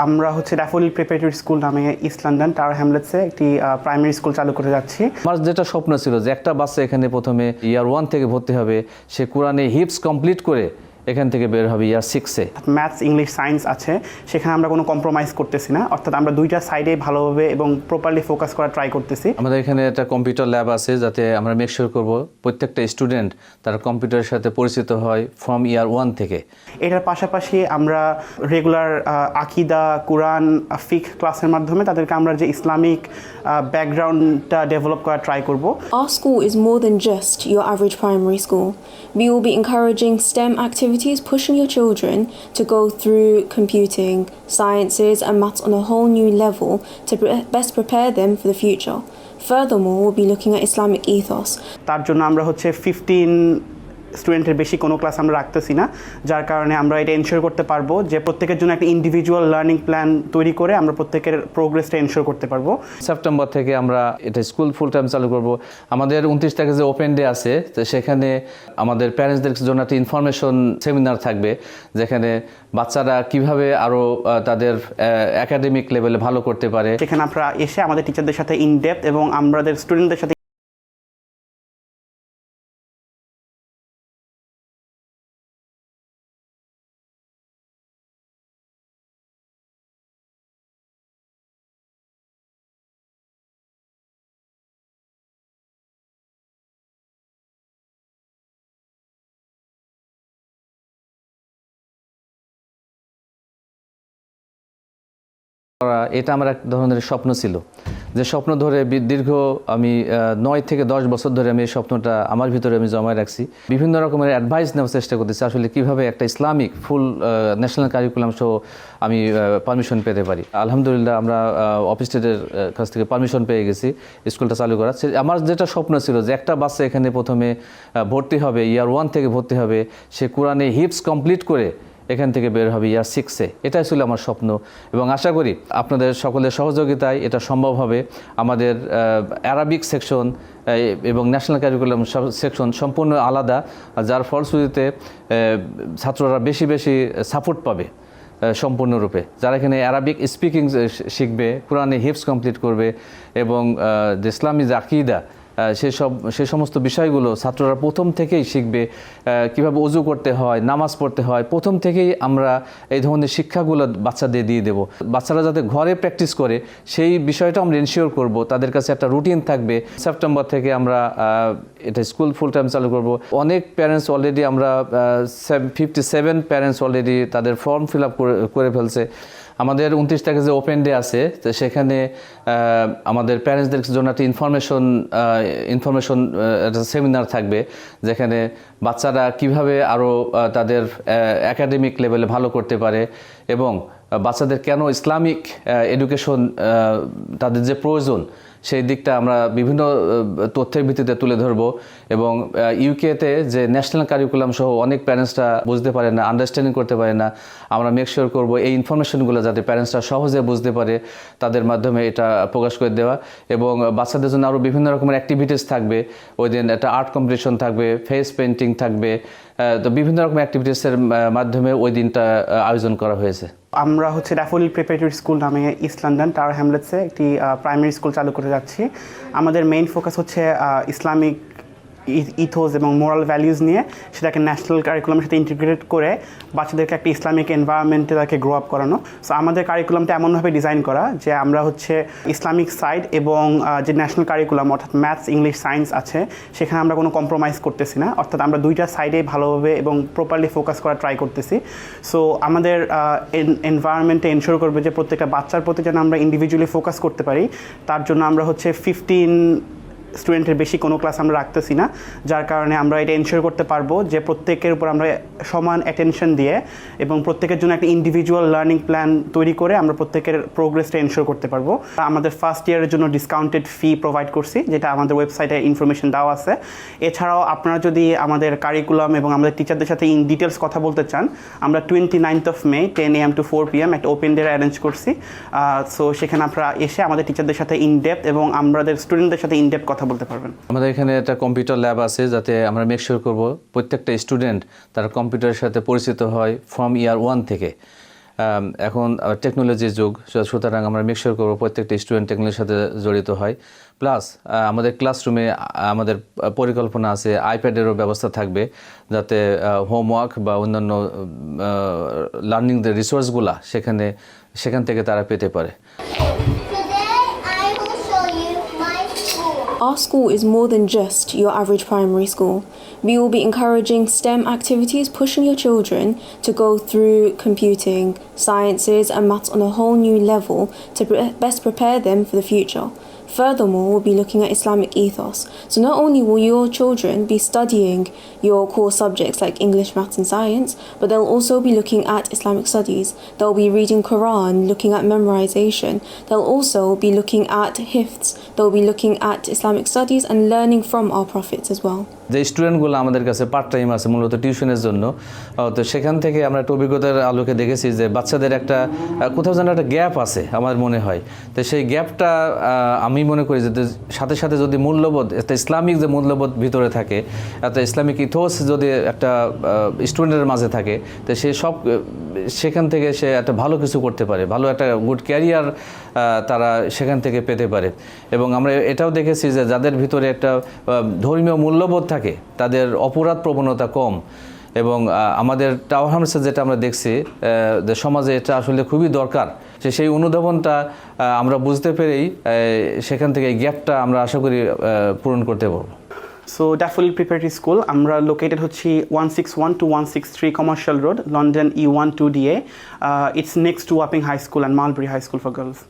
আমরা হচ্ছে Daffodil preparatory school নামে ইস্ট লন্ডন টাওয়ার হ্যামলেটসে একটি প্রাইমারি স্কুল চালু করে যাচ্ছি। আমার যেটা স্বপ্ন ছিল যে একটা বাচ্চা এখানে প্রথমে ইয়ার ওয়ান থেকে ভর্তি হবে, সে কোরআনে হিপস কমপ্লিট করে এখান থেকে বের হবে ইয়ার সিক্সে ম্যাথস ইংলিশ সায়েন্স আছে। সেখানে আমরা কোনো কম্প্রোমাইজ করতেছি না। অর্থাৎ আমরা দুইটা সাইডে ভালোভাবে এবং প্রপারলি ফোকাস করা ট্রাই করতেছি। আমাদের এখানে একটা কম্পিউটার ল্যাব আছে যাতে আমরা মেকশোর করব প্রত্যেকটা স্টুডেন্ট তারা কম্পিউটারের সাথে পরিচিত হয় ফ্রম ইয়ার ওয়ান থেকে। এটার পাশাপাশি আমরা রেগুলার আকিদা কোরআন ফিক ক্লাসের মাধ্যমে তাদেরকে আমরা যে ইসলামিক ব্যাকগ্রাউন্ডটা ডেভেলপ করা ট্রাই করব। Our school is more than just your average primary school. We will be encouraging STEM activities, pushing your children to go through computing, sciences, and maths on a whole new level to pre- best prepare them for the future. Furthermore, we'll be looking at Islamic ethos, তার জন্য আমরা হচ্ছে fifteen স্টুডেন্টের বেশি কোনো class আমরা রাখতেছি না যার কারণে আমরা এটা এনশিওর করতে পারব যে প্রত্যেকের জন্য একটা ইন্ডিভিজুয়াল লার্নিং প্ল্যান তৈরি করে আমরা প্রত্যেকের প্রোগ্রেসটা এনশিওর করতে পারব। সেপ্টেম্বর থেকে আমরা এটা স্কুল ফুল টাইম চালু করব। আমাদের উনত্রিশ তারিখে যে ওপেন ডে আছে তো সেখানে আমাদের প্যারেন্টসদের জন্য একটা ইনফরমেশন সেমিনার থাকবে যেখানে বাচ্চারা কীভাবে আরও তাদের একাডেমিক লেভেলে ভালো করতে পারে। সেখানে আমরা এসে আমাদের টিচারদের সাথে ইন ডেপথ এবং আমাদের স্টুডেন্টদের সাথে এটা আমার এক ধরনের স্বপ্ন ছিল। যে স্বপ্ন ধরে দীর্ঘ আমি নয় থেকে দশ বছর ধরে আমি এই স্বপ্নটা আমার ভিতরে আমি জমায় রাখছি। বিভিন্ন রকমের অ্যাডভাইস নেওয়ার চেষ্টা করতেছি, আসলে কীভাবে একটা ইসলামিক ফুল ন্যাশনাল কারিকুলাম সহ আমি পারমিশন পেতে পারি। আলহামদুলিল্লাহ আমরা অফিস স্টেটের কাছ থেকে পারমিশন পেয়ে গেছি, স্কুলটা চালু করার। সে- আমার যেটা স্বপ্ন ছিল যে একটা বাচ্চা এখানে প্রথমে ভর্তি হবে ইয়ার ওয়ান থেকে ভর্তি হবে, সে কোরআনে হিপস কমপ্লিট করে এখান থেকে বের হবে ইয়ার সিক্সে এটাই ছিল আমার স্বপ্ন। এবং আশা করি আপনাদের সকলের সহযোগিতায় এটা সম্ভব হবে। আমাদের অ্যারাবিক সেকশন এবং ন্যাশনাল ক্যারিকুলাম সেকশন সম্পূর্ণ আলাদা যার ফলশ্রুতিতে ছাত্ররা বেশি বেশি সাপোর্ট পাবে সম্পূর্ণরূপে। যারা এখানে অ্যারাবিক স্পিকিং শিখবে কোরআনে হিপস কমপ্লিট করবে এবং যে ইসলামী আহ, সেসব সে সমস্ত বিষয়গুলো ছাত্ররা প্রথম থেকেই শিখবে কীভাবে অজু করতে হয়, নামাজ পড়তে হয়, প্রথম থেকেই আমরা এই ধরনের শিক্ষাগুলো বাচ্চাদের দিয়ে দেব। বাচ্চারা যাতে ঘরে প্র্যাকটিস করে, সেই বিষয়টা আমরা এনশিওর করব, তাদের কাছে একটা রুটিন থাকবে। সেপ্টেম্বর থেকে আমরা এটা স্কুল ফুল টাইম চালু করব। অনেক প্যারেন্টস অলরেডি আমরা ফিফটি সেভেন প্যারেন্টস অলরেডি তাদের ফর্ম ফিল আপ করে ফেলছে। আমাদের উনত্রিশ তারিখে যে ওপেন ডে আছে, তো সেখানে আমাদের প্যারেন্টসদের জন্য একটা ইনফরমেশন ইনফরমেশন একটা সেমিনার থাকবে, যেখানে বাচ্চারা কীভাবে আরও তাদের একাডেমিক লেভেলে ভালো করতে পারে এবং বাচ্চাদের কেন ইসলামিক এডুকেশন তাদের যে প্রয়োজন সেই দিকটা আমরা বিভিন্ন তথ্যের ভিত্তিতে তুলে ধরব এবং ইউকেতে যে ন্যাশনাল কারিকুলাম সহ অনেক প্যারেন্টসরা বুঝতে পারে না আন্ডারস্ট্যান্ডিং করতে পারে না, আমরা মেক শিওর করব এই ইনফরমেশনগুলো যাতে প্যারেন্টসরা সহজে বুঝতে পারে, তাদের মাধ্যমে এটা প্রকাশ করে দেওয়া এবং বাচ্চাদের জন্য আরও বিভিন্ন রকমের অ্যাক্টিভিটিস থাকবে। ওই দিন একটা আর্ট কম্পিটিশন থাকবে ফেস পেন্টিং থাকবে তো বিভিন্ন রকম অ্যাক্টিভিটিসের মাধ্যমে ওই দিনটা, আয়োজন করা হয়েছে। আমরা হচ্ছে ড্যাফোডিল প্রিপারেটরি স্কুল নামে ইস্ট লন্ডন টাওয়ার হ্যামলেটসে একটি প্রাইমারি স্কুল চালু করে যাচ্ছি। আমাদের মেইন ফোকাস হচ্ছে ইসলামিক ইথোস এবং মোরাল ভ্যালিউজ নিয়ে সেটাকে ন্যাশনাল কারিকুলামের সাথে ইন্টিগ্রেট করে বাচ্চাদেরকে একটা ইসলামিক এনভায়রনমেন্টে তাকে গ্রো আপ করানো। সো আমাদের কারিকুলামটা এমনভাবে ডিজাইন করা যে আমরা হচ্ছে ইসলামিক সাইড এবং যে ন্যাশনাল কারিকুলাম অর্থাৎ ম্যাথস ইংলিশ সায়েন্স আছে, সেখানে আমরা কোনো কম্প্রোমাইজ করতেছি না। অর্থাৎ আমরা দুইটা সাইডে ভালোভাবে এবং প্রপারলি ফোকাস করা ট্রাই করতেছি। সো আমাদের এনভায়রনমেন্টে এনশোর করবে যে প্রত্যেকটা বাচ্চার প্রতি যেন আমরা ইন্ডিভিজুয়ালি ফোকাস করতে পারি। তার জন্য আমরা হচ্ছে ফিফটিন স্টুডেন্টের বেশি কোনো ক্লাস আমরা রাখতেছি না, যার কারণে আমরা এটা এনশিওর করতে পারব যে প্রত্যেকের উপর আমরা সমান অ্যাটেনশন দিয়ে এবং প্রত্যেকের জন্য একটা ইন্ডিভিজুয়াল লার্নিং প্ল্যান তৈরি করে আমরা প্রত্যেকের প্রোগ্রেসটা এনশিওর করতে পারব। আমাদের ফার্স্ট ইয়ারের জন্য ডিসকাউন্টেড ফি প্রোভাইড করছি, যেটা আমাদের ওয়েবসাইটে ইনফরমেশন দেওয়া আছে। এছাড়াও আপনারা যদি আমাদের কারিকুলাম এবং আমাদের টিচারদের সাথে ইন ডিটেলস কথা বলতে চান, আমরা twenty ninth of May ten AM to four PM একটা ওপেন ডে অ্যারেঞ্জ করছি। সো সেখানে আপনারা এসে আমাদের টিচারদের সাথে ইন ডেপথ এবং আমাদের স্টুডেন্টদের সাথে ইন ডেপথ কথা বলতে পারবেন। আমাদের এখানে একটা কম্পিউটার ল্যাব আছে, যাতে আমরা মেক শিওর করব প্রত্যেকটা স্টুডেন্ট তারা কম্পিউটারের সাথে পরিচিত হয় ফ্রম ইয়ার ওয়ান থেকে। এখন টেকনোলজির যুগ সুতরাং আমরা মেকশোর করব প্রত্যেকটা স্টুডেন্ট টেকনোলজির সাথে জড়িত হয়। প্লাস আমাদের ক্লাসরুমে আমাদের পরিকল্পনা আছে আইপ্যাডেরও ব্যবস্থা থাকবে, যাতে হোমওয়ার্ক বা অন্যান্য লার্নিং রিসোর্সগুলা সেখানে, সেখান থেকে তারা পেতে পারে। Our school is more than just your average primary school. We will be encouraging STEM activities, pushing your children to go through computing, sciences, and maths on a whole new level to best prepare them for the future. Furthermore, we'll be looking at Islamic ethos. So, not only will your children be studying your core subjects like English, maths, and science, but they'll also be looking at Islamic studies. They'll be reading Quran, looking at memorization. They'll also be looking at hifts. They'll be looking at Islamic studies and learning from our prophets as well. যে স্টুডেন্টগুলো আমাদের কাছে part time আছে মূলত টিউশনের জন্য তো সেখান থেকে আমরা একটা অভিজ্ঞতার আলোকে দেখেছি যে বাচ্চাদের একটা কোথাও যেন একটা গ্যাপ আছে আমার মনে হয় তো সেই গ্যাপটা আমি মনে করি যে সাথে সাথে যদি মূল্যবোধ, একটা ইসলামিক যে মূল্যবোধ ভিতরে থাকে, একটা ইসলামিক ইথোস যদি একটা স্টুডেন্টের মাঝে থাকে, তো সে সব সেখান থেকে সে একটা ভালো কিছু করতে পারে, ভালো একটা গুড ক্যারিয়ার তারা সেখান থেকে পেতে পারে। এবং আমরা এটাও দেখেছি যে যাদের ভিতরে একটা ধর্মীয় মূল্যবোধ থাকে, তাদের অপরাধ প্রবণতা কম। এবং আমাদের টাওয়ার হামসে যেটা আমরা দেখছি যে সমাজে এটা আসলে খুবই দরকার। যে সেই অনুধাবনটা আমরা বুঝতে পেরেই সেখান থেকে গ্যাপটা আমরা আশা করি পূরণ করতে পারব। সো ড্যাফুল প্রিপারেটরি স্কুল আমরা লোকেটেড হচ্ছি one six one two one six three commercial road London E one two DA it's next to Wapping high school and Mulberry high school for girls